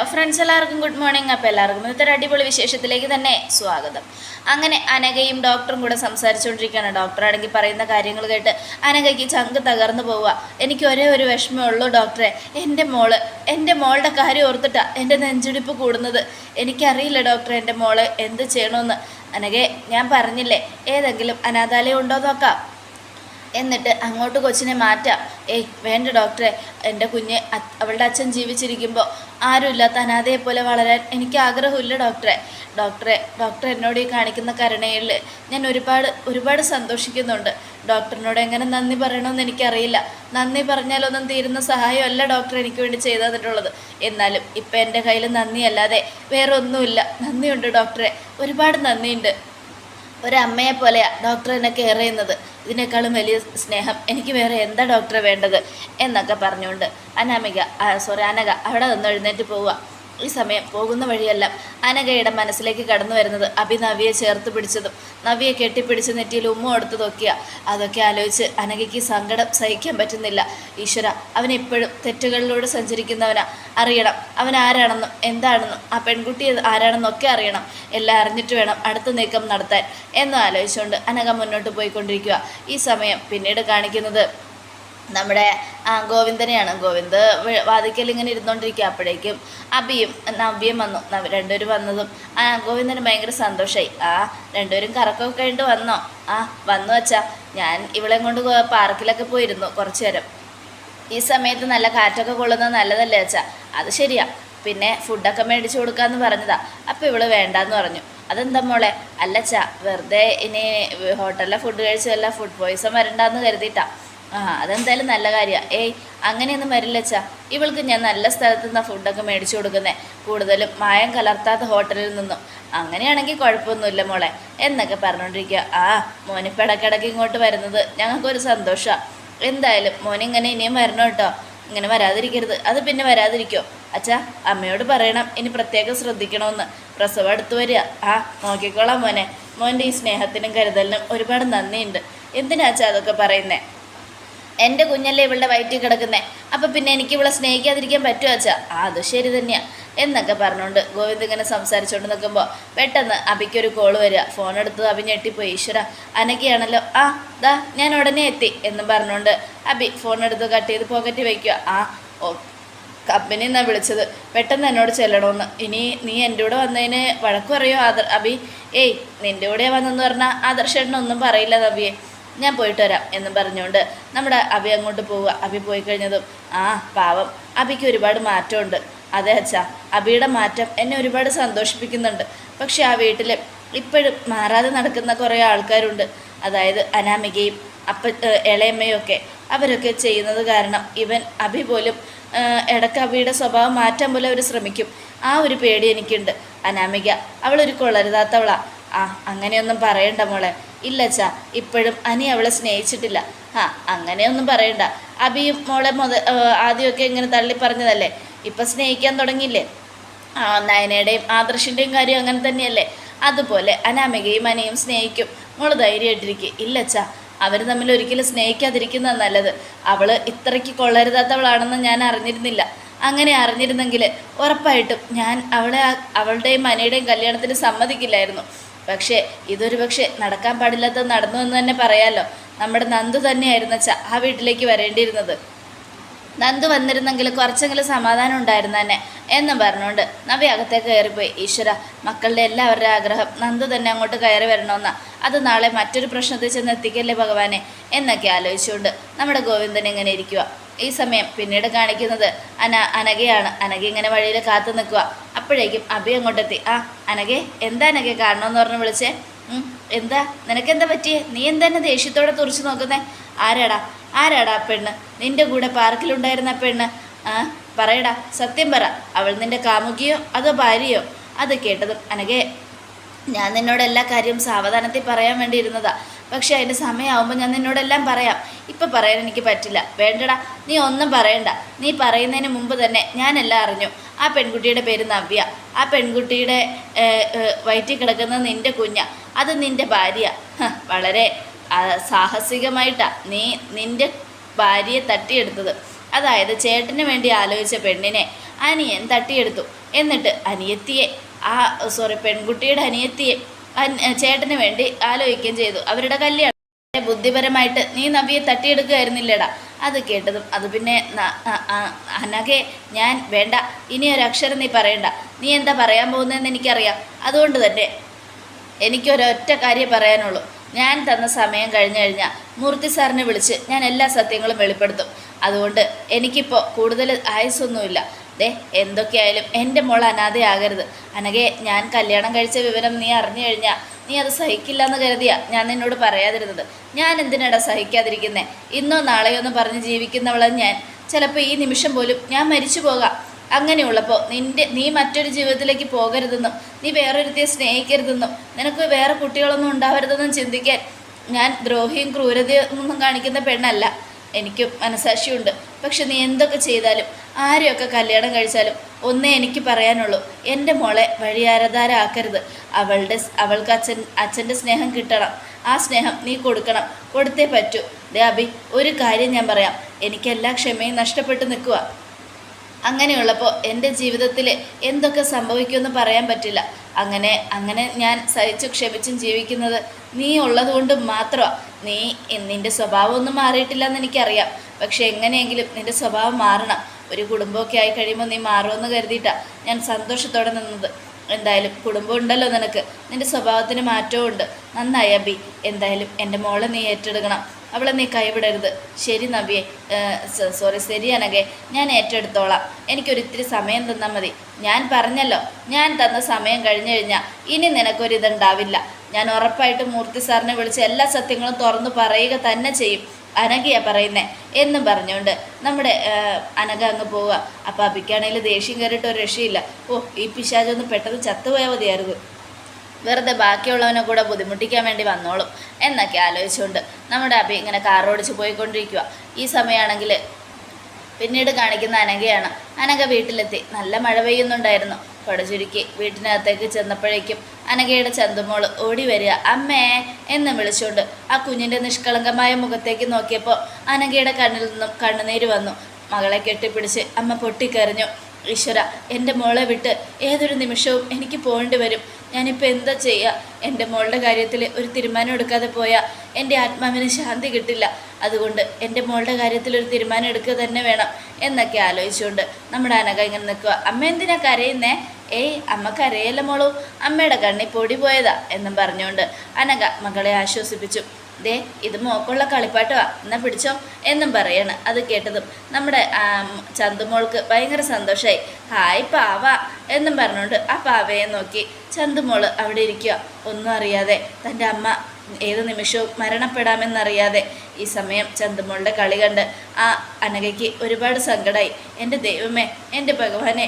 Hello friends എല്ലാവർക്കും good morning അപ്പോൾ എല്ലാവർക്കും ഇന്നത്തെ അടിപൊളി വിശേഷത്തിലേക്ക് തന്നെ സ്വാഗതം. അങ്ങനെ അനഘയും ഡോക്ടറും കൂടെ സംസാരിച്ചുകൊണ്ടിരിക്കുകയാണ്. ഡോക്ടറാണെങ്കിൽ പറയുന്ന കാര്യങ്ങൾ കേട്ട് അനഘയ്ക്ക് ചങ്ക് തകർന്നു പോവുക. എനിക്ക് ഒരേ ഒരു വിഷമമേ ഉള്ളൂ ഡോക്ടറെ എന്റെ മോൾ എന്റെ മോളുടെ കാര്യം ഓർത്തിട്ടാണ് എന്റെ നെഞ്ചിടിപ്പ് കൂടുന്നത്. എനിക്കറിയില്ല ഡോക്ടറെ എന്റെ മോൾ എന്ത് ചെയ്യണമെന്ന് അനഘെ ഞാൻ പറഞ്ഞില്ലേ? ഏതെങ്കിലും അനാഥാലയം ഉണ്ടോ നോക്കാം. എന്നിട്ട് അങ്ങോട്ട് കൊച്ചിനെ മാറ്റാം. ഏയ് വേണ്ട ഡോക്ടറെ. എന്റെ കുഞ്ഞ് അവളുടെ അച്ഛൻ ജീവിച്ചിരിക്കുമ്പോൾ ആരുമില്ലാത്ത അനാഥയെ പോലെ വളരാൻ എനിക്ക് ആഗ്രഹമില്ല ഡോക്ടറെ. ഡോക്ടറെ ഡോക്ടർ എന്നോട് ഈ കാണിക്കുന്ന കരുണയിൽ ഞാൻ ഒരുപാട് ഒരുപാട് സന്തോഷിക്കുന്നുണ്ട്. ഡോക്ടറിനോട് എങ്ങനെ നന്ദി പറയണമെന്ന് എനിക്കറിയില്ല. നന്ദി പറഞ്ഞാലൊന്നും തീരുന്ന സഹായമല്ല ഡോക്ടർ എനിക്ക് വേണ്ടി ചെയ്തു തന്നിട്ടുള്ളത് എന്നാലും ഇപ്പം എന്റെ കയ്യിൽ നന്ദിയല്ലാതെ വേറൊന്നുമില്ല. നന്ദിയുണ്ട് ഡോക്ടറെ. ഒരുപാട് നന്ദിയുണ്ട്. ഒരമ്മയെ പോലെയാ ഡോക്ടർ എന്നെ കെയർ ചെയ്യുന്നത്. ഇതിനേക്കാളും വലിയ സ്നേഹം. എനിക്ക് വേറെ എന്താ ഡോക്ടറെ വേണ്ടത്? എന്നൊക്കെ പറഞ്ഞുകൊണ്ട് അനാമിക സോറി അനക അവിടെ നിന്ന് എഴുന്നേറ്റ് പോവുക. ഈ സമയം പോകുന്ന വഴിയല്ല അനഘയുടെ മനസ്സിലേക്ക് കടന്നു വരുന്നത്. അഭി നവിയെ ചേർത്ത് പിടിച്ചതും നവിയെ കെട്ടിപ്പിടിച്ച് നെറ്റിയിൽ ഉമ്മ കൊടുത്തതൊക്കെയാ അതൊക്കെ ആലോചിച്ച് അനഘയ്ക്ക് സങ്കടം സഹിക്കാൻ പറ്റുന്നില്ല. ഈശ്വര അവൻ എപ്പോഴും തെറ്റുകളിലൂടെ സഞ്ചരിക്കുന്നവനാ. അറിയണം അവൻ ആരാണെന്നും എന്താണെന്നും ആ പെൺകുട്ടി ആരാണെന്നൊക്കെ അറിയണം. എല്ലാം അറിഞ്ഞിട്ട് വേണം അടുത്ത നീക്കം നടത്താൻ. എന്നും ആലോചിച്ചുകൊണ്ട് അനഘ മുന്നോട്ട് പോയിക്കൊണ്ടിരിക്കുക. ഈ സമയം പിന്നീട് കാണിക്കുന്നത് നമ്മുടെ ഗോവിന്ദനെയാണ്. ഗോവിന്ദ് വാതിക്കൽ ഇങ്ങനെ ഇരുന്നുകൊണ്ടിരിക്കുക അപ്പോഴേക്കും അബിയും നവ്യയും വന്നു. രണ്ടുപേരും വന്നതും ആ ഗോവിന്ദന് ഭയങ്കര സന്തോഷമായി ആ രണ്ടുപേരും കറക്കമൊക്കെ കഴിഞ്ഞിട്ട് വന്നോ? ആ വന്നു വച്ചാ ഞാൻ ഇവളെ കൊണ്ട് പാർക്കിലൊക്കെ പോയിരുന്നു കുറച്ചു നേരം. ഈ സമയത്ത് നല്ല കാറ്റൊക്കെ കൊള്ളുന്നത് നല്ലതല്ലേ അച്ഛാ? അത് ശരിയാ. പിന്നെ ഫുഡൊക്കെ മേടിച്ചു കൊടുക്കാന്ന് പറഞ്ഞതാ. അപ്പോൾ ഇവൾ വേണ്ടാന്ന് പറഞ്ഞു. അതെന്താ മോളെ? അല്ലച്ചാ വെറുതെ ഇനി ഹോട്ടലിലെ ഫുഡ് കഴിച്ചതല്ല ഫുഡ് പോയിസൺ വരണ്ടാന്ന് കരുതിയിട്ടാ. ആ അതെന്തായാലും നല്ല കാര്യമാണ് ഏയ് അങ്ങനെയൊന്നും വരില്ലച്ചാ ഇവൾക്ക് ഞാൻ നല്ല സ്ഥലത്ത് നിന്നാണ് ഫുഡൊക്കെ മേടിച്ചു കൊടുക്കുന്നത് കൂടുതലും മായം കലർത്താത്ത ഹോട്ടലിൽ നിന്നും. അങ്ങനെയാണെങ്കിൽ കുഴപ്പമൊന്നുമില്ല മോളെ. എന്നൊക്കെ പറഞ്ഞുകൊണ്ടിരിക്കുക ആ മോനിപ്പിടക്കിടക്ക് ഇങ്ങോട്ട് വരുന്നത് ഞങ്ങൾക്കൊരു സന്തോഷമാണ് എന്തായാലും മോനിങ്ങനെ ഇനിയും വരണം കേട്ടോ. ഇങ്ങനെ വരാതിരിക്കരുത്. അത് പിന്നെ വരാതിരിക്കോ. അച്ഛാ അമ്മയോട് പറയണം. ഇനി പ്രത്യേകം ശ്രദ്ധിക്കണമെന്ന്. പ്രസവം അടുത്ത് വരിക. ആ നോക്കിക്കോളാം മോനെ. മോന്റെ ഈ സ്നേഹത്തിനും കരുതലിനും ഒരുപാട് നന്ദിയുണ്ട്. എന്തിനാച്ചാ അതൊക്കെ പറയുന്നേ? എന്റെ കുഞ്ഞല്ലേ ഇവളുടെ വയറ്റിൽ കിടക്കുന്നേ? അപ്പോൾ പിന്നെ എനിക്ക് ഇവളെ സ്നേഹിക്കാതിരിക്കാൻ പറ്റുമോ അച്ഛാ? ആ അത് ശരി തന്നെയാ. എന്നൊക്കെ പറഞ്ഞുകൊണ്ട് ഗോവിന്ദ് ഇങ്ങനെ സംസാരിച്ചുകൊണ്ട് നിൽക്കുമ്പോൾ പെട്ടെന്ന് അബിക്കൊരു കോൾ വരിക. ഫോൺ എടുത്ത് അബി ഞെട്ടിപ്പോയി. ഈശ്വര അനക്കിയാണല്ലോ. ആ ദാ ഞാൻ ഉടനെ എത്തി എന്നും പറഞ്ഞുകൊണ്ട് അബി ഫോൺ എടുത്ത് കട്ട് ചെയ്ത് പോക്കറ്റ് വയ്ക്കുക ആ ഓ കമ്പനി എന്നാ വിളിച്ചത്. പെട്ടെന്ന് എന്നോട് ചെല്ലണമെന്ന് ഇനി നീ എന്റെ കൂടെ വന്നതിന് വഴക്കു പറയോ ആദർ അബി? ഏയ് നിന്റെ കൂടെ വന്നെന്ന് പറഞ്ഞാൽ ആദർശേട്ടനൊന്നും പറയില്ല നബിയെ ഞാൻ പോയിട്ട് വരാം എന്നും പറഞ്ഞുകൊണ്ട് നമ്മുടെ അബി അങ്ങോട്ട് പോവുക. അബി പോയി കഴിഞ്ഞതും ആ പാവം. അബിക്ക് ഒരുപാട് മാറ്റമുണ്ട്. അതെ അച്ഛാ. അബിയുടെ മാറ്റം എന്നെ ഒരുപാട് സന്തോഷിപ്പിക്കുന്നുണ്ട്. പക്ഷെ ആ വീട്ടിൽ ഇപ്പോഴും മാറാതെ നടക്കുന്ന കുറേ ആൾക്കാരുണ്ട്. അതായത് അനാമികയും അപ്പ ഇളയമ്മയും ഒക്കെ. അവരൊക്കെ ചെയ്യുന്നത് കാരണം ഇവൻ അഭി പോലും ഇടയ്ക്ക് അഭിയുടെ സ്വഭാവം മാറ്റാൻ പോലും അവർ ശ്രമിക്കും. ആ ഒരു പേടി എനിക്കുണ്ട്. അനാമിക അവളൊരു കൊളരുതാത്തവളാ. ആ അങ്ങനെയൊന്നും പറയണ്ട മോളെ. ഇല്ലച്ചാ ഇപ്പോഴും അനി അവളെ സ്നേഹിച്ചിട്ടില്ല. ആ അങ്ങനെയൊന്നും പറയണ്ട. അബിയും മോളെ മുത ആദ്യമൊക്കെ ഇങ്ങനെ തള്ളി പറഞ്ഞതല്ലേ? ഇപ്പം സ്നേഹിക്കാൻ തുടങ്ങിയില്ലേ? ആ നയനയുടെയും ആദർശിന്റെയും കാര്യം അങ്ങനെ തന്നെയല്ലേ? അതുപോലെ അനാമികയും അനയും സ്നേഹിക്കും. മോൾ ഇല്ല ഇല്ലച്ചാ അവർ തമ്മിൽ ഒരിക്കലും സ്നേഹിക്കാതിരിക്കുന്നത് നല്ലത്. അവൾ ഇത്രയ്ക്ക് കൊള്ളരുതാത്തവളാണെന്ന് ഞാൻ അറിഞ്ഞിരുന്നില്ല. അങ്ങനെ അറിഞ്ഞിരുന്നെങ്കിൽ ഉറപ്പായിട്ടും ഞാൻ അവളെ അവളുടെയും മനയുടെയും കല്യാണത്തിന് സമ്മതിക്കില്ലായിരുന്നു. പക്ഷേ ഇതൊരു പക്ഷേ നടക്കാൻ പാടില്ലാത്ത നടന്നു എന്ന് തന്നെ പറയാമല്ലോ നമ്മുടെ നന്ദു തന്നെയായിരുന്നു അച്ഛാ ആ വീട്ടിലേക്ക് വരേണ്ടിയിരുന്നത്. നന്ദു വന്നിരുന്നെങ്കിൽ കുറച്ചെങ്കിലും സമാധാനം ഉണ്ടായിരുന്നു തന്നെ എന്നും പറഞ്ഞുകൊണ്ട് നവി അകത്തേക്ക് കയറിപ്പോയി. ഈശ്വര മക്കളുടെ എല്ലാവരുടെ ആഗ്രഹം നന്ദു തന്നെ അങ്ങോട്ട് കയറി വരണമെന്നാ. അത് നാളെ മറ്റൊരു പ്രശ്നത്തിൽ ചെന്ന് എത്തിക്കല്ലേ ഭഗവാനെ? എന്നൊക്കെ ആലോചിച്ചുകൊണ്ട് നമ്മുടെ ഗോവിന്ദൻ എങ്ങനെ ഇരിക്കുക ഈ സമയം പിന്നീട് കാണിക്കുന്നത് അന അനഘയാണ് അനഘ ഇങ്ങനെ വഴിയിൽ കാത്തു നിൽക്കുക. അപ്പോഴേക്കും അഭി അങ്ങോട്ടെത്തി. ആ അനഘെ എന്താ അനഘെ കാണണമെന്ന് പറഞ്ഞ് വിളിച്ചേ? എന്താ? നിനക്കെന്താ പറ്റിയേ? നീ എന്താ ദേഷ്യത്തോടെ തുറച്ചു നോക്കുന്നേ? ആരാടാ? ആരാടാ ആ പെണ്ണ്? നിന്റെ കൂടെ പാർക്കിലുണ്ടായിരുന്ന പെണ്ണ്? ആ പറയടാ സത്യം പറ. അവൾ നിന്റെ കാമുകിയോ അതോ ഭാര്യയോ? അത് കേട്ടതും അനഘെ ഞാൻ നിന്നോട് എല്ലാ കാര്യവും സാവധാനത്തിൽ പറയാൻ വേണ്ടി ഇരുന്നതാ പക്ഷെ അതിന്റെ സമയമാകുമ്പോൾ ഞാൻ നിന്നോടെല്ലാം പറയാം. ഇപ്പം പറയാൻ എനിക്ക് പറ്റില്ല. വേണ്ടടാ നീ ഒന്നും പറയണ്ട. നീ പറയുന്നതിന് മുമ്പ് തന്നെ ഞാനെല്ലാം അറിഞ്ഞു. ആ പെൺകുട്ടിയുടെ പേര് നവ്യ. ആ പെൺകുട്ടിയുടെ വയറ്റിൽ കിടക്കുന്നത് നിന്റെ കുഞ്ഞ. അത് നിന്റെ ഭാര്യ വളരെ സാഹസികമായിട്ടാണ് നീ നിന്റെ ഭാര്യയെ തട്ടിയെടുത്തത്. അതായത് ചേട്ടന് വേണ്ടി ആലോചിച്ച പെണ്ണിനെ അനിയൻ തട്ടിയെടുത്തു. എന്നിട്ട് അനിയത്തിയെ ആ സോറി പെൺകുട്ടിയുടെ അനിയത്തിയെ ചേട്ടന് വേണ്ടി ആലോചിക്കുകയും ചെയ്തു. അവരുടെ കല്യാണം ബുദ്ധിപരമായിട്ട് നീ നബിയെ തട്ടിയെടുക്കുകയായിരുന്നില്ലടാ? അത് കേട്ടതും അത് പിന്നെ അനഘെ ഞാൻ വേണ്ട ഇനി ഒരക്ഷരം നീ പറയണ്ട. നീ എന്താ പറയാൻ പോകുന്നതെന്ന് എനിക്കറിയാം. അതുകൊണ്ട് തന്നെ എനിക്കൊരൊറ്റ കാര്യം പറയാനുള്ളൂ. ഞാൻ തന്ന സമയം കഴിഞ്ഞു കഴിഞ്ഞാൽ മൂർത്തി സാറിനെ വിളിച്ച് ഞാൻ എല്ലാ സത്യങ്ങളും വെളിപ്പെടുത്തും. അതുകൊണ്ട് എനിക്കിപ്പോൾ കൂടുതൽ ആയുസൊന്നുമില്ല ദേ എന്തൊക്കെയായാലും എന്റെ മോൾ അനാഥയാകരുത്. അനകെ ഞാൻ കല്യാണം കഴിച്ച വിവരം നീ അറിഞ്ഞു കഴിഞ്ഞാൽ നീ അത് സഹിക്കില്ല എന്ന് കരുതിയാ ഞാൻ നിന്നോട് പറയാതിരുന്നത്. ഞാൻ എന്തിനാടാ സഹിക്കാതിരിക്കുന്നേ? ഇന്നോ നാളെയോ എന്ന് പറഞ്ഞ് ജീവിക്കുന്നവളെ ഞാൻ. ചിലപ്പോൾ ഈ നിമിഷം പോലും ഞാൻ മരിച്ചു പോകാം. അങ്ങനെയുള്ളപ്പോൾ നിന്റെ നീ മറ്റൊരു ജീവിതത്തിലേക്ക് പോകരുതെന്നും നീ വേറൊരുത്തിയെ സ്നേഹിക്കരുതെന്നും നിനക്ക് വേറെ കുട്ടികളൊന്നും ഉണ്ടാവരുതെന്നും ചിന്തിക്കാൻ ഞാൻ ദ്രോഹിയും ക്രൂരതയും ഒന്നും കാണിക്കുന്ന പെണ്ണല്ല. എനിക്കും മനസാക്ഷിയുണ്ട്. പക്ഷെ നീ എന്തൊക്കെ ചെയ്താലും ആരെയൊക്കെ കല്യാണം കഴിച്ചാലും ഒന്നേ എനിക്ക് പറയാനുള്ളൂ. എന്റെ മോളെ വഴിയാരധാരാക്കരുത് അവളുടെ അവൾക്ക് അച്ഛൻ അച്ഛന്റെ സ്നേഹം കിട്ടണം. ആ സ്നേഹം നീ കൊടുക്കണം. കൊടുത്തേ പറ്റൂ. ദേ ഒരു കാര്യം ഞാൻ പറയാം. എനിക്കെല്ലാ ക്ഷമയും നഷ്ടപ്പെട്ടു നിൽക്കുക. അങ്ങനെയുള്ളപ്പോൾ എന്റെ ജീവിതത്തിൽ എന്തൊക്കെ സംഭവിക്കുമെന്ന് പറയാൻ പറ്റില്ല. അങ്ങനെ അങ്ങനെ ഞാൻ സഹിച്ചു ക്ഷമിച്ചും ജീവിക്കുന്നത് നീ ഉള്ളതുകൊണ്ട് മാത്രമാണ് നീ നിന്റെ സ്വഭാവമൊന്നും മാറിയിട്ടില്ല എന്ന് എനിക്കറിയാം. പക്ഷെ എങ്ങനെയെങ്കിലും നിന്റെ സ്വഭാവം മാറണം. ഒരു കുടുംബമൊക്കെ ആയി കഴിയുമ്പോൾ നീ മാറുമെന്ന് കരുതിയിട്ടാണ് ഞാൻ സന്തോഷത്തോടെ നിന്നത്. എന്തായാലും കുടുംബം ഉണ്ടല്ലോ നിനക്ക്. നിന്റെ സ്വഭാവത്തിന് മാറ്റവും ഉണ്ട്. നന്നായി അബി. എന്തായാലും എന്റെ മോളെ നീ ഏറ്റെടുക്കണം. അവളെ നീ കൈവിടരുത്. ശരി നബിയെ. സോറി ശരി അനകെ ഞാൻ ഏറ്റെടുത്തോളാം. എനിക്കൊരിത്തിരി സമയം തന്നാൽ മതി. ഞാൻ പറഞ്ഞല്ലോ. ഞാൻ തന്ന സമയം കഴിഞ്ഞു കഴിഞ്ഞാൽ ഇനി നിനക്കൊരിതുണ്ടാവില്ല. ഞാൻ ഉറപ്പായിട്ട് മൂർത്തി സാറിനെ വിളിച്ച് എല്ലാ സത്യങ്ങളും തുറന്നു പറയുക തന്നെ ചെയ്യും. അനഘയാ പറയുന്നേ എന്നും പറഞ്ഞുകൊണ്ട് നമ്മുടെ അനഘ അങ്ങ് പോവുക. അപ്പം അബിക്കാണെങ്കിൽ ദേഷ്യം കയറിയിട്ട് ഒരു രക്ഷയില്ല. ഓ ഈ പിശാചൊന്ന് പെട്ടെന്ന് ചത്തുപോയാൽ മതിയായിരുന്നു. വെറുതെ ബാക്കിയുള്ളവനെ കൂടെ ബുദ്ധിമുട്ടിക്കാൻ വേണ്ടി വന്നോളും എന്നൊക്കെ ആലോചിച്ചുകൊണ്ട് നമ്മുടെ അബി ഇങ്ങനെ കാർ ഓടിച്ച് പോയിക്കൊണ്ടിരിക്കുക ഈ സമയമാണെങ്കിൽ പിന്നീട് കാണിക്കുന്ന അനഘയാണ്. അനഘ വീട്ടിലെത്തി. നല്ല മഴ പെയ്യുന്നുണ്ടായിരുന്നു. കൊട ചുരുക്കി വീട്ടിനകത്തേക്ക് ചെന്നപ്പോഴേക്കും അനഘയുടെ ചന്തുമോൾ ഓടി വരിക അമ്മേ എന്ന് വിളിച്ചുകൊണ്ട് ആ കുഞ്ഞിന്റെ നിഷ്കളങ്കമായ മുഖത്തേക്ക് നോക്കിയപ്പോൾ അനഘയുടെ കണ്ണിൽ നിന്നും കണ്ണുനീര് വന്നു. മകളെ കെട്ടിപ്പിടിച്ച് അമ്മ പൊട്ടിക്കരഞ്ഞു. ഈശ്വര എന്റെ മോളെ വിട്ട് ഏതൊരു നിമിഷവും എനിക്ക് പോകേണ്ടി വരും. ഞാനിപ്പോൾ എന്താ ചെയ്യുക എന്റെ മോളുടെ കാര്യത്തിൽ ഒരു തീരുമാനം എടുക്കാതെ പോയാൽ എന്റെ ആത്മാവിന് ശാന്തി കിട്ടില്ല. അതുകൊണ്ട് എന്റെ മോളുടെ കാര്യത്തിൽ ഒരു തീരുമാനം എടുക്കുക തന്നെ വേണം എന്നൊക്കെ ആലോചിച്ചുകൊണ്ട് നമ്മുടെ അനക ഇങ്ങനെ നിൽക്കുക അമ്മ എന്തിനാ കരയുന്നേ? ഏയ് അമ്മ കരയല്ല മോളൂ. അമ്മയുടെ കണ്ണി പൊടി പോയതാ എന്നും പറഞ്ഞുകൊണ്ട് അനക മകളെ ആശ്വസിപ്പിച്ചു. ദേ ഇത് മോക്കുള്ള കളിപ്പാട്ടുവാ എന്നാ പിടിച്ചോ എന്നും പറയാണ്. അത് കേട്ടതും നമ്മുടെ ചന്തുമോൾക്ക് ഭയങ്കര സന്തോഷമായി ഹായ് പാവ എന്നും പറഞ്ഞുകൊണ്ട് ആ പാവയെ നോക്കി ചന്തുമോൾ അവിടെ ഇരിക്കുക ഒന്നും അറിയാതെ തന്റെ അമ്മ ഏത് നിമിഷവും മരണപ്പെടാമെന്നറിയാതെ ഈ സമയം ചന്തുമോളുടെ കളി കണ്ട് ആ അനഘയ്ക്ക് ഒരുപാട് സങ്കടമായി എന്റെ ദൈവമേ എന്റെ ഭഗവാനെ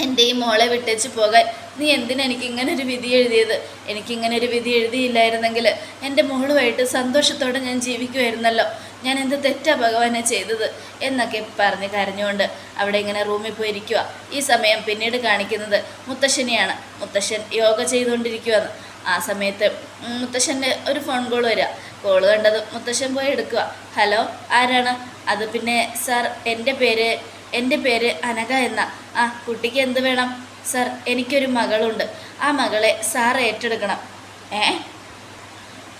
എന്റെ ഈ മോളെ വിട്ടേച്ച് പോകാൻ നീ എന്തിനാ എനിക്ക് ഇങ്ങനെ ഒരു വിധി എഴുതിയത്? എനിക്കിങ്ങനെ ഒരു വിധി എഴുതിയില്ലായിരുന്നെങ്കിൽ എന്റെ മോളുമായിട്ട് സന്തോഷത്തോടെ ഞാൻ ജീവിക്കുമായിരുന്നല്ലോ. ഞാൻ എന്ത് തെറ്റാ ഭഗവാനെ ചെയ്തത്? എന്നൊക്കെ പറഞ്ഞ് കരഞ്ഞുകൊണ്ട് അവിടെ ഇങ്ങനെ റൂമിൽ പോയിരിക്കുക ഈ സമയം പിന്നീട് കാണിക്കുന്നത് മുത്തശ്ശനെയാണ്. മുത്തശ്ശൻ യോഗ ചെയ്തുകൊണ്ടിരിക്കുകയാണ് ആ സമയത്ത് മുത്തശ്ശന്റെ ഒരു ഫോൺ കോൾ വരിക കോൾ കണ്ടത് മുത്തശ്ശൻ പോയി എടുക്കുക ഹലോ ആരാണ്? അത് പിന്നെ സാർ എന്റെ പേര് എന്റെ പേര് അനഘ എന്ന. ആ കുട്ടിക്ക് എന്ത് വേണം? സർ എനിക്കൊരു മകളുണ്ട്. ആ മകളെ സാർ ഏറ്റെടുക്കണം. ഏ?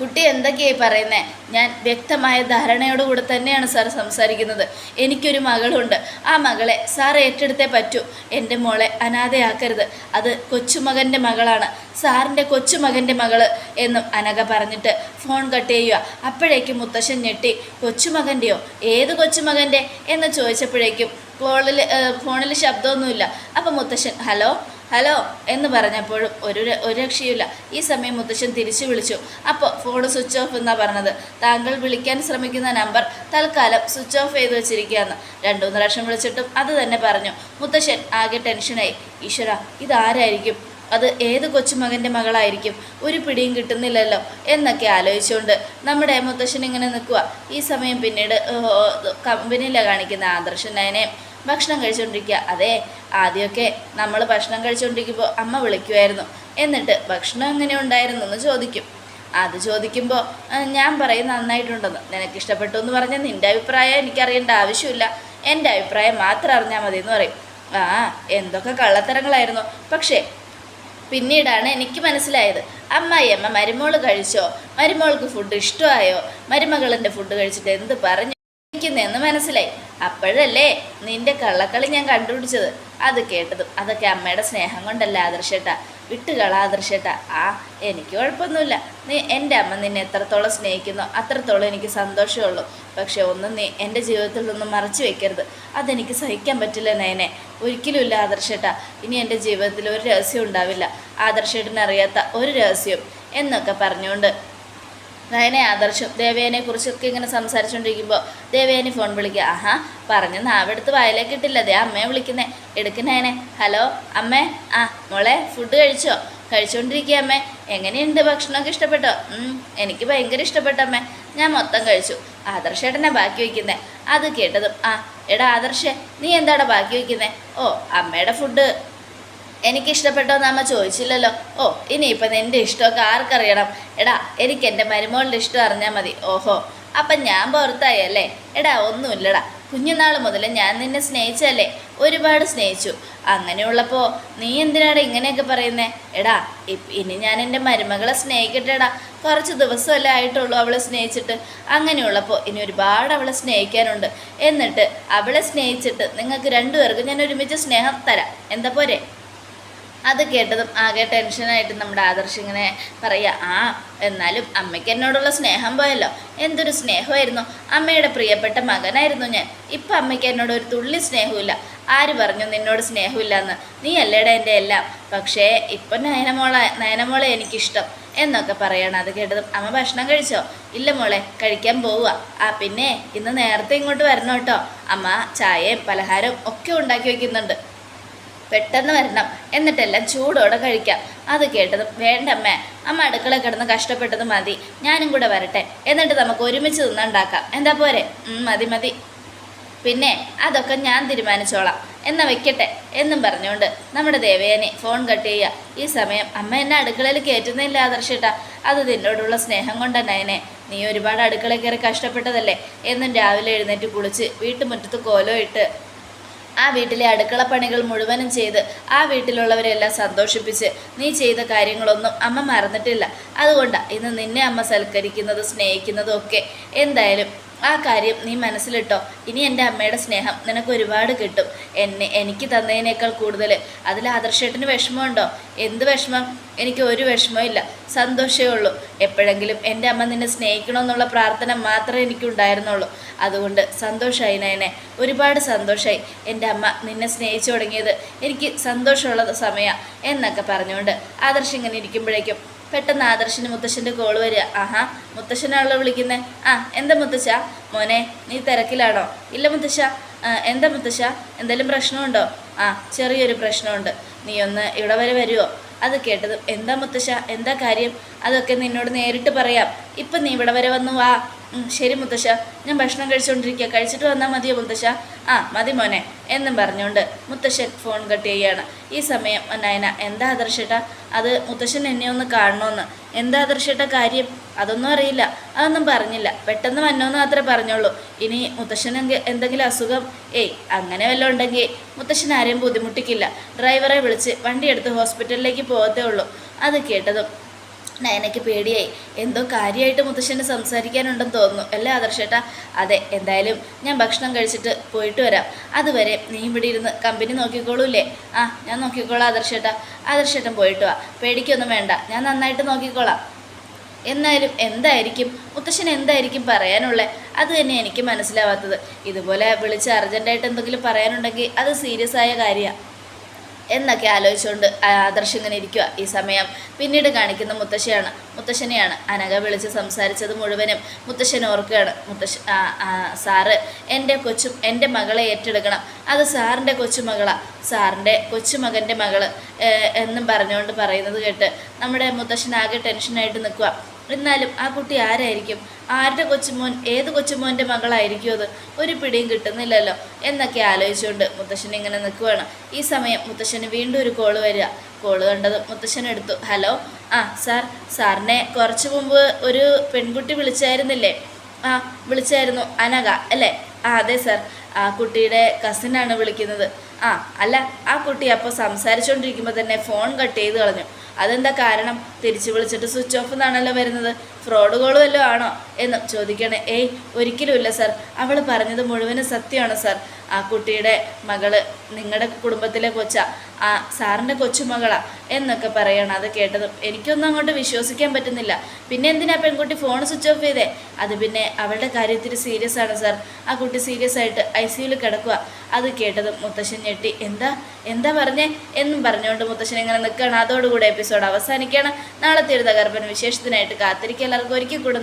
കുട്ടി എന്തൊക്കെയായി പറയുന്നത് ഞാൻ വ്യക്തമായ ധാരണയോടുകൂടെ തന്നെയാണ് സാർ സംസാരിക്കുന്നത്. എനിക്കൊരു മകളുണ്ട്. ആ മകളെ സാർ ഏറ്റെടുത്തേ പറ്റൂ. എന്റെ മോളെ അനാഥയാക്കരുത്. അത് കൊച്ചുമകന്റെ മകളാണ്. സാറിന്റെ കൊച്ചുമകന്റെ മകൾ എന്നും അനഘ പറഞ്ഞിട്ട് ഫോൺ കട്ട് ചെയ്യുക. അപ്പോഴേക്കും മുത്തശ്ശൻ ഞെട്ടി കൊച്ചുമകന്റെയോ? ഏത് കൊച്ചുമകന്റെ? എന്ന് ചോദിച്ചപ്പോഴേക്കും കോളിൽ ഫോണിൽ ശബ്ദമൊന്നുമില്ല. അപ്പം മുത്തശ്ശൻ ഹലോ ഹലോ എന്ന് പറഞ്ഞപ്പോഴും ഒരു ഒരു രക്ഷയുമില്ല. ഈ സമയം മുത്തശ്ശൻ തിരിച്ചു വിളിച്ചു. അപ്പോൾ ഫോൺ സ്വിച്ച് ഓഫ് എന്നാണ് പറഞ്ഞത്? താങ്കൾ വിളിക്കാൻ ശ്രമിക്കുന്ന നമ്പർ തൽക്കാലം സ്വിച്ച് ഓഫ് ചെയ്ത് വെച്ചിരിക്കുകയെന്ന് രണ്ടുമൂന്ന് പ്രാവശ്യം വിളിച്ചിട്ടും അത് തന്നെ പറഞ്ഞു. മുത്തശ്ശൻ ആകെ ടെൻഷനായി. ഈശ്വര ഇതാരായിരിക്കും? അത് ഏത് കൊച്ചുമകന്റെ മകളായിരിക്കും? ഒരു പിടിയും കിട്ടുന്നില്ലല്ലോ എന്നൊക്കെ ആലോചിച്ചുകൊണ്ട് നമ്മുടെ മുത്തശ്ശൻ ഇങ്ങനെ നിൽക്കുക ഈ സമയം പിന്നീട് കമ്പനിയിലാണ് കാണിക്കുന്ന ആദർശൻ ഭക്ഷണം കഴിച്ചുകൊണ്ടിരിക്കുക അതെ ആദ്യമൊക്കെ നമ്മൾ ഭക്ഷണം കഴിച്ചുകൊണ്ടിരിക്കുമ്പോൾ അമ്മ വിളിക്കുമായിരുന്നു എന്നിട്ട് ഭക്ഷണം എങ്ങനെ ഉണ്ടായിരുന്നു എന്ന് ചോദിക്കും. അത് ചോദിക്കുമ്പോൾ ഞാൻ പറയും നന്നായിട്ടുണ്ടെന്ന്. നിനക്ക് ഇഷ്ടപ്പെട്ടു എന്ന് പറഞ്ഞാൽ നിന്റെ അഭിപ്രായം എനിക്കറിയേണ്ട ആവശ്യമില്ല. എന്റെ അഭിപ്രായം മാത്രം അറിഞ്ഞാൽ മതി എന്ന് പറയും. ആ എന്തൊക്കെ കള്ളത്തരങ്ങളായിരുന്നു. പക്ഷേ പിന്നീടാണ് എനിക്ക് മനസ്സിലായത്. അമ്മായിയമ്മ മരുമോൾ കഴിച്ചോ? മരുമോൾക്ക് ഫുഡ് ഇഷ്ടമായോ? മരുമകളിന്റെ ഫുഡ് കഴിച്ചിട്ട് എന്ത് പറഞ്ഞു? എന്ന് മനസ്സിലായി. അപ്പോഴല്ലേ നിന്റെ കള്ളക്കളി ഞാൻ കണ്ടുപിടിച്ചത്? അത് കേട്ടതും അതൊക്കെ അമ്മയുടെ സ്നേഹം കൊണ്ടല്ല ആദർശേട്ടാ? വിട്ടുകള ആദർശേട്ടാ. ആ എനിക്ക് കുഴപ്പമൊന്നുമില്ല. നീ എന്റെ അമ്മ നിന്നെ എത്രത്തോളം സ്നേഹിക്കുന്നു അത്രത്തോളം എനിക്ക് സന്തോഷമുള്ളൂ. പക്ഷെ ഒന്നും നീ എന്റെ ജീവിതത്തിൽ നിന്നും മറച്ചു വെക്കരുത്. അതെനിക്ക് സഹിക്കാൻ പറ്റില്ല നയനെ. ഒരിക്കലുമില്ല ആദർശേട്ടാ. ഇനി എന്റെ ജീവിതത്തിൽ ഒരു രഹസ്യം ഉണ്ടാവില്ല. ആദർശേട്ടനറിയാത്ത ഒരു രഹസ്യം എന്നൊക്കെ പറഞ്ഞുകൊണ്ട് നയനെ ആദർശം. ദേവേനെ കുറിച്ചൊക്കെ ഇങ്ങനെ സംസാരിച്ചുകൊണ്ടിരിക്കുമ്പോൾ ദേവേനെ ഫോൺ വിളിക്കുക. ആഹാ പറഞ്ഞ് നാവെടുത്ത് വായിലേക്ക് ഇട്ടില്ല. ദേ അമ്മയെ വിളിക്കുന്നേ. എടുക്കുന്നേനെ ഹലോ അമ്മേ. ആ മോളെ ഫുഡ് കഴിച്ചോ? കഴിച്ചുകൊണ്ടിരിക്കുക അമ്മേ. എങ്ങനെയുണ്ട്? ഭക്ഷണമൊക്കെ ഇഷ്ടപ്പെട്ടോ? എനിക്ക് ഭയങ്കര ഇഷ്ടപ്പെട്ട അമ്മേ. ഞാൻ മൊത്തം കഴിച്ചു. ആദർശേട്ടനെ ബാക്കി വയ്ക്കുന്നേ. അത് കേട്ടതും. ആ എടാ ആദർശേ നീ എന്താടാ ബാക്കി വയ്ക്കുന്നേ? ഓ അമ്മയുടെ ഫുഡ് എനിക്ക് ഇഷ്ടപ്പെട്ടോന്ന് അമ്മ ചോദിച്ചില്ലല്ലോ. ഓ ഇനിയിപ്പം നിന്റെ ഇഷ്ടമൊക്കെ ആർക്കറിയണം? എടാ എനിക്ക് എന്റെ മരുമോളുടെ ഇഷ്ടം അറിഞ്ഞാൽ മതി. ഓഹോ അപ്പം ഞാൻ പുറത്തായി അല്ലേ? എടാ ഒന്നുമില്ലടാ. കുഞ്ഞുനാൾ മുതൽ ഞാൻ നിന്നെ സ്നേഹിച്ചല്ലേ ഒരുപാട് സ്നേഹിച്ചു. അങ്ങനെയുള്ളപ്പോൾ നീ എന്തിനാണ് ഇങ്ങനെയൊക്കെ പറയുന്നേ? എടാ ഇനി ഞാൻ എന്റെ മരുമകളെ സ്നേഹിക്കട്ടെടാ. കുറച്ച് ദിവസമല്ലേ ആയിട്ടുള്ളൂ അവളെ സ്നേഹിച്ചിട്ട്. അങ്ങനെയുള്ളപ്പോൾ ഇനി ഒരുപാട് അവളെ സ്നേഹിക്കാനുണ്ട്. എന്നിട്ട് അവളെ സ്നേഹിച്ചിട്ട് നിങ്ങൾക്ക് രണ്ടുപേർക്കും ഞാൻ ഒരുമിച്ച് സ്നേഹം തരാം. എന്താ പോരെ? അത് കേട്ടതും ആകെ ടെൻഷനായിട്ട് നമ്മുടെ ആദർശ് ഇങ്ങനെ പറയുക ആ എന്നാലും അമ്മയ്ക്ക് എന്നോടുള്ള സ്നേഹം പോയല്ലോ. എന്തൊരു സ്നേഹമായിരുന്നു. അമ്മയുടെ പ്രിയപ്പെട്ട മകനായിരുന്നു ഞാൻ. ഇപ്പം അമ്മയ്ക്ക് എന്നോട് ഒരു തുള്ളി സ്നേഹമില്ല ആര് പറഞ്ഞു നിന്നോട് സ്നേഹമില്ലെന്ന്? നീ അല്ലേടാ എന്റെ എല്ലാം. പക്ഷേ ഇപ്പം നയനമോളെ നയനമോളെ എനിക്കിഷ്ടം. എന്നൊക്കെ പറയണം അത് കേട്ടതും. അമ്മ ഭക്ഷണം കഴിച്ചോ? ഇല്ല മോളെ കഴിക്കാൻ പോവുക ആ പിന്നെ ഇന്ന് നേരത്തെ ഇങ്ങോട്ട് വരണം കേട്ടോ. അമ്മ ചായയും പലഹാരവും ഒക്കെ ഉണ്ടാക്കി വയ്ക്കുന്നുണ്ട് പെട്ടെന്ന് വരണം. എന്നിട്ടെല്ലാം ചൂടോടെ കഴിക്കാം. അത് കേട്ടതും വേണ്ടമ്മേ അമ്മ അടുക്കള കിടന്ന് കഷ്ടപ്പെട്ടത് മതി. ഞാനും കൂടെ വരട്ടെ. എന്നിട്ട് നമുക്ക് ഒരുമിച്ച് തിന്നുണ്ടാക്കാം എന്താ പോരെ? മതി മതി. പിന്നെ അതൊക്കെ ഞാൻ തീരുമാനിച്ചോളാം. എന്നാ വെക്കട്ടെ? എന്നും പറഞ്ഞുകൊണ്ട് നമ്മുടെ ദേവയാനി ഫോൺ കട്ട് ചെയ്യുക. ഈ സമയം അമ്മ എന്നെ അടുക്കളയിൽ കയറ്റുന്നില്ല ആദർശിട്ട. അത് നിന്നോടുള്ള സ്നേഹം കൊണ്ടന്നെ അതിനെ നീ ഒരുപാട് അടുക്കളയിൽ കയറി കഷ്ടപ്പെട്ടതല്ലേ? എന്നും രാവിലെ എഴുന്നേറ്റ് കുളിച്ച് വീട്ടുമുറ്റത്ത് കോലോ ഇട്ട് ആ വീട്ടിലെ അടുക്കള പണികൾ മുഴുവനും ചെയ്ത് ആ വീട്ടിലുള്ളവരെല്ലാം സന്തോഷിപ്പിച്ച് നീ ചെയ്ത കാര്യങ്ങളൊന്നും അമ്മ മറന്നിട്ടില്ല. അതുകൊണ്ടാണ് ഇന്ന് നിന്നെ അമ്മ സൽക്കരിക്കുന്നതും സ്നേഹിക്കുന്നതും ഒക്കെ. എന്തായാലും ആ കാര്യം നീ മനസ്സിലിട്ടോ. ഇനി എന്റെ അമ്മയുടെ സ്നേഹം നിനക്ക് ഒരുപാട് കിട്ടും. എന്നെ എനിക്ക് തന്നതിനേക്കാൾ കൂടുതൽ. അതിൽ ആദർശേട്ടന് വിഷമമുണ്ടോ? എന്ത് വിഷമം? എനിക്ക് ഒരു വിഷമവും ഇല്ല. സന്തോഷമേ ഉള്ളൂ. എപ്പോഴെങ്കിലും എന്റെ അമ്മ നിന്നെ സ്നേഹിക്കണമെന്നുള്ള പ്രാർത്ഥന മാത്രമേ എനിക്കുണ്ടായിരുന്നുള്ളൂ. അതുകൊണ്ട് സന്തോഷമായി നയനെ. ഒരുപാട് സന്തോഷമായി എന്റെ അമ്മ നിന്നെ സ്നേഹിച്ചു തുടങ്ങിയത്. എനിക്ക് സന്തോഷമുള്ള സമയമാണ് എന്നൊക്കെ പറഞ്ഞുകൊണ്ട് ആദർശ് ഇങ്ങനെ ഇരിക്കുമ്പോഴേക്കും പെട്ടെന്ന് ആദർശിന് മുത്തശ്ശന്റെ കോൾ വരിക. ആഹാ മുത്തശ്ശനാണല്ലോ വിളിക്കുന്നത് ആ എന്താ മുത്തശ്ശ? മോനെ നീ തിരക്കിലാണോ? ഇല്ല മുത്തശ്ശ. എന്താ മുത്തശ്ശ? എന്തെങ്കിലും പ്രശ്നമുണ്ടോ? ആ ചെറിയൊരു പ്രശ്നമുണ്ട്. നീ ഒന്ന് ഇവിടെ വരെ വരുമോ അത് കേട്ടത് എന്താ മുത്തശ്ശ? എന്താ കാര്യം? അതൊക്കെ നിന്നോട് നേരിട്ട് പറയാം. ഇപ്പം നീ ഇവിടെ വരെ വന്നു വാ. ശരി മുത്തശ്ശ. ഞാൻ ഭക്ഷണം കഴിച്ചുകൊണ്ടിരിക്കുക കഴിച്ചിട്ട് വന്നാൽ മതിയോ മുത്തശ്ശ? ആ മതി മോനെ എന്നും പറഞ്ഞുകൊണ്ട് മുത്തശ്ശൻ ഫോൺ കട്ട് ചെയ്യുകയാണ് ഈ സമയം നയന എന്താ ആദർശേട്ടാ? അത് മുത്തശ്ശൻ എന്നെ ഒന്ന് കാണണമെന്ന് എന്താ ആദർശേട്ട കാര്യം? അതൊന്നും അറിയില്ല. അതൊന്നും പറഞ്ഞില്ല. പെട്ടെന്ന് വന്നോന്ന് മാത്രമേ പറഞ്ഞുള്ളൂ ഇനി മുത്തശ്ശന് എന്തെങ്കിലും അസുഖം? ഏയ് അങ്ങനെ വല്ലതും ഉണ്ടെങ്കിൽ മുത്തശ്ശൻ ആരെയും ബുദ്ധിമുട്ടിക്കില്ല. ഡ്രൈവറെ വിളിച്ച് വണ്ടിയെടുത്ത് ഹോസ്പിറ്റലിലേക്ക് പോകത്തേ ഉള്ളൂ. അത് കേട്ടതും നയനയ്ക്ക് പേടിയായി. എന്തോ കാര്യമായിട്ട് മുത്തശ്ശന് സംസാരിക്കാനുണ്ടെന്ന് തോന്നുന്നു. അല്ലേ ആദർശേട്ടാ? അതെ എന്തായാലും ഞാൻ ഭക്ഷണം കഴിച്ചിട്ട് പോയിട്ട് വരാം. അതുവരെ നീ ഇവിടെ ഇരുന്ന് കമ്പനി നോക്കിക്കോളൂല്ലേ? ആ ഞാൻ നോക്കിക്കോളാം ആദർശേട്ടാ. ആദർശേട്ടൻ പോയിട്ട് വാ. പേടിക്കൊന്നും വേണ്ട. ഞാൻ നന്നായിട്ട് നോക്കിക്കോളാം. എന്നാലും എന്തായിരിക്കും? മുത്തശ്ശൻ എന്തായിരിക്കും പറയാനുള്ളത് അത് തന്നെ എനിക്ക് മനസ്സിലാവാത്തത്. ഇതുപോലെ വിളിച്ച് അർജന്റായിട്ട് എന്തെങ്കിലും പറയാനുണ്ടെങ്കിൽ അത് സീരിയസ് ആയ കാര്യമാണ് എന്നൊക്കെ ആലോചിച്ചുകൊണ്ട് ആദർശ് ഇങ്ങനെ ഇരിക്കുക ഈ സമയം. പിന്നീട് കാണിക്കുന്ന മുത്തശ്ശിയാണ് മുത്തശ്ശനെയാണ് അനഘ വിളിച്ച് സംസാരിച്ചത് മുഴുവനും. മുത്തശ്ശൻ ഓർക്കുകയാണ് മുത്തശ്ശ സാറ് എന്റെ കൊച്ചും എന്റെ മകളെ ഏറ്റെടുക്കണം. അത് സാറിന്റെ കൊച്ചുമകളാണ് സാറിന്റെ കൊച്ചുമകന്റെ മകൾ എന്നും പറഞ്ഞുകൊണ്ട് പറയുന്നത് കേട്ട് നമ്മുടെ മുത്തശ്ശൻ ആകെ ടെൻഷനായിട്ട് നിൽക്കുക എന്നാലും ആ കുട്ടി ആരായിരിക്കും? ആരുടെ കൊച്ചുമോൻ? ഏത് കൊച്ചുമോന്റെ മകളായിരിക്കും അത്? ഒരു പിടിയും കിട്ടുന്നില്ലല്ലോ. എന്നൊക്കെ ആലോചിച്ചുകൊണ്ട് മുത്തശ്ശൻ ഇങ്ങനെ നിൽക്കുവാണ്. ഈ സമയം മുത്തശ്ശന് വീണ്ടും ഒരു കോൾ വരിക. കോൾ കണ്ടത് മുത്തശ്ശൻ എടുത്തു. ഹലോ ആ സാർ സാറിനെ കുറച്ച് മുമ്പ് ഒരു പെൺകുട്ടി വിളിച്ചായിരുന്നില്ലേ? ആ വിളിച്ചായിരുന്നു. അനഘ അല്ലേ? ആ അതെ സാർ ആ കുട്ടിയുടെ കസിനാണ് വിളിക്കുന്നത്. ആ അല്ല ആ കുട്ടി അപ്പോൾ സംസാരിച്ചുകൊണ്ടിരിക്കുമ്പോൾ തന്നെ ഫോൺ കട്ട് ചെയ്ത് കളഞ്ഞു. അതെന്താ കാരണം? തിരിച്ചു വിളിച്ചിട്ട് സ്വിച്ച് ഓഫ് എന്നാണല്ലോ വരുന്നത്. ഫ്രോഡ് കോൾ വല്ലതും ആണോ? എന്ന് ചോദിക്കണേ. ഏയ് ഒരിക്കലുമില്ല സർ അവൾ പറഞ്ഞത് മുഴുവനും സത്യമാണ് സർ ആ കുട്ടിയുടെ മകൾ നിങ്ങളുടെ കുടുംബത്തിലെ കൊച്ച. ആ സാറിന്റെ കൊച്ചുമകളാ എന്നൊക്കെ പറയണം അത് കേട്ടതും. എനിക്കൊന്നും അങ്ങോട്ട് വിശ്വസിക്കാൻ പറ്റുന്നില്ല. പിന്നെ എന്തിനാ പെൺകുട്ടി ഫോൺ സ്വിച്ച് ഓഫ് ചെയ്തേ? അത് പിന്നെ അവളുടെ കാര്യത്തിൽ സീരിയസ് ആണ് സാർ ആ കുട്ടി സീരിയസ് ആയിട്ട് ഐ സിയുയിൽ കിടക്കുക അത് കേട്ടതും മുത്തശ്ശൻ ഞെട്ടി. എന്താ? എന്താ പറഞ്ഞേ? എന്നും പറഞ്ഞുകൊണ്ട് മുത്തശ്ശൻ ഇങ്ങനെ നിൽക്കുകയാണ്. അതോടുകൂടി എപ്പിസോഡ് അവസാനിക്കുകയാണ്. നാളത്തെ ഒരു തകർപ്പൻ വിശേഷത്തിനായിട്ട് കാത്തിരിക്കുക. എല്ലാവർക്കും ഒരിക്കൽ കൂടെ